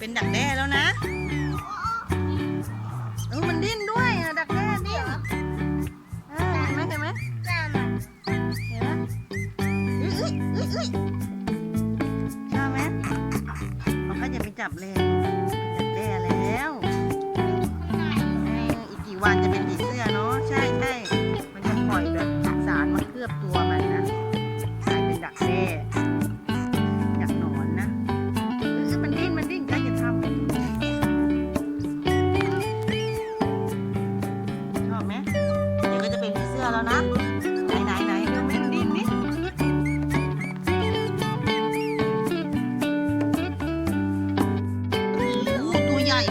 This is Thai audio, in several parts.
เป็นดักแด้แล้วนะเออมันดิ้นด้วยอะดักแด้ดิ้นเออเห็นไหมเห็นไหมจ้ามาเห็นไหมเอ้ยเอ้ยเอ้ยเอ้ยชอบไหมมันก็จะไปจับเลยเป็นดักแด้แล้วเอออีกกี่วันจะเป็นผีเสื้อ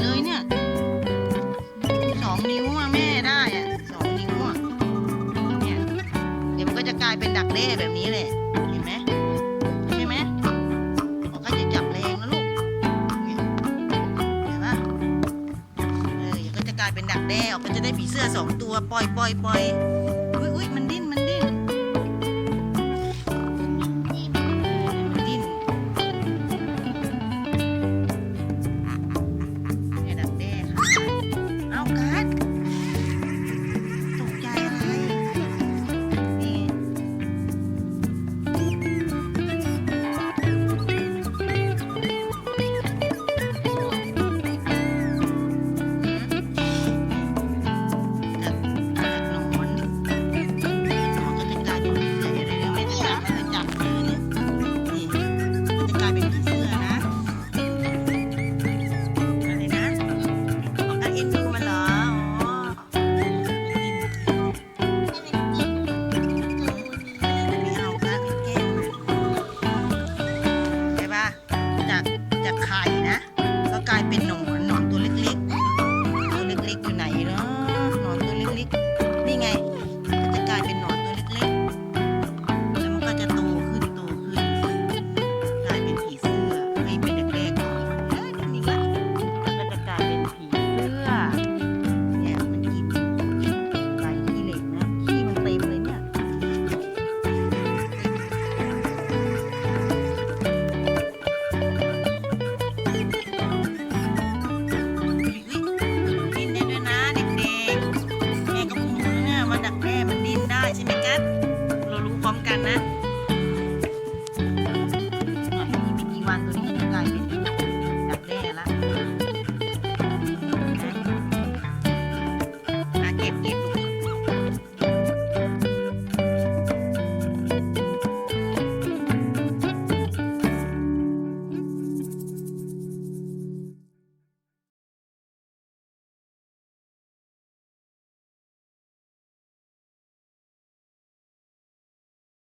เลยเนี่ยสองนิ้วอะแม่ได้อะสองนิ้วอะเนี่ยเดี๋ยวมันก็จะกลายเป็นดักเล่แบบนี้เลยเห็นไหมใช่ไหมมันก็จะจับแรงนะลูกเนี่ยเห็นปะเออเดี๋ยวก็จะกลายเป็นดักแด้ออกก็จะได้ผีเสื้อสองตัวปล่อยปล่อยปล่อยอุ้ยมันดิ้น จากไข่นะ ก็กลายเป็นหนอนหนอนตัวเล็กๆ ตัวเล็กๆอยู่ไหนเนาะ นะ